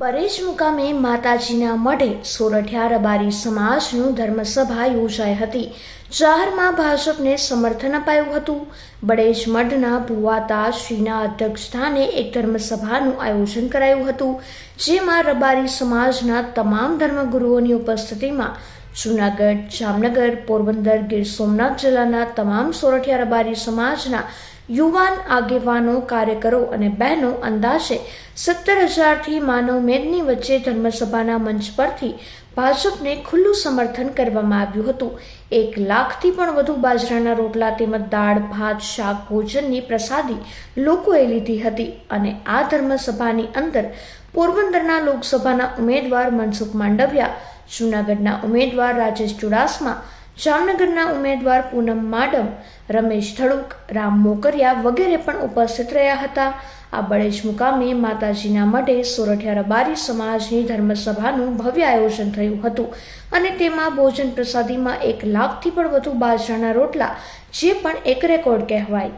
બરેજ મુકામે માતાજીના મઢે સોરઠિયા રબારી સમાજનું ધર્મસભા યોજાઈ હતી. જાહેરમાં ભાજપને સમર્થન અપાયું હતું. બડેજ મઢના ભુવાતા શ્રીના અધ્યક્ષસ્થાને એક ધર્મસભાનું આયોજન કરાયું હતું, જેમાં રબારી સમાજના તમામ ધર્મગુરુઓની ઉપસ્થિતિમાં જૂનાગઢ, જામનગર, પોરબંદર ગીર સોમનાથ જિલ્લાના તમામ સોરઠિયા રબારી સમાજના યુવાન આગેવાનો, કાર્યકરો અને બહેનો અંદાજે સત્તર હજારથી માનવ મેદની વચ્ચે ધર્મસભાના મંચ પરથી ભાજપને ખુલ્લું સમર્થન કરવામાં આવ્યું હતું. એક લાખથી પણ વધુ બાજરાના રોટલા તેમજ દાળ, ભાત, શાક, ભોજનની પ્રસાદી લોકોએ લીધી હતી અને આ ધર્મસભાની અંદર પોરબંદરના લોકસભાના ઉમેદવાર મનસુખ માંડવિયા, જૂનાગઢના ઉમેદવાર રાજેશ ચુડાસમા જામનગરના ઉમેદવાર પૂનમ માડમ, રમેશ ધડુક રામ મોકરિયા વગેરે પણ ઉપસ્થિત રહ્યા હતા. આ બળેજ મુકામે માતાજીના મઢે સોરઠિયા રબારી સમાજની ધર્મસભાનું ભવ્ય આયોજન થયું હતું અને તેમાં ભોજન પ્રસાદીમાં એક લાખથી પણ વધુ બાજરાના રોટલા, જે પણ એક રેકોર્ડ કહેવાય.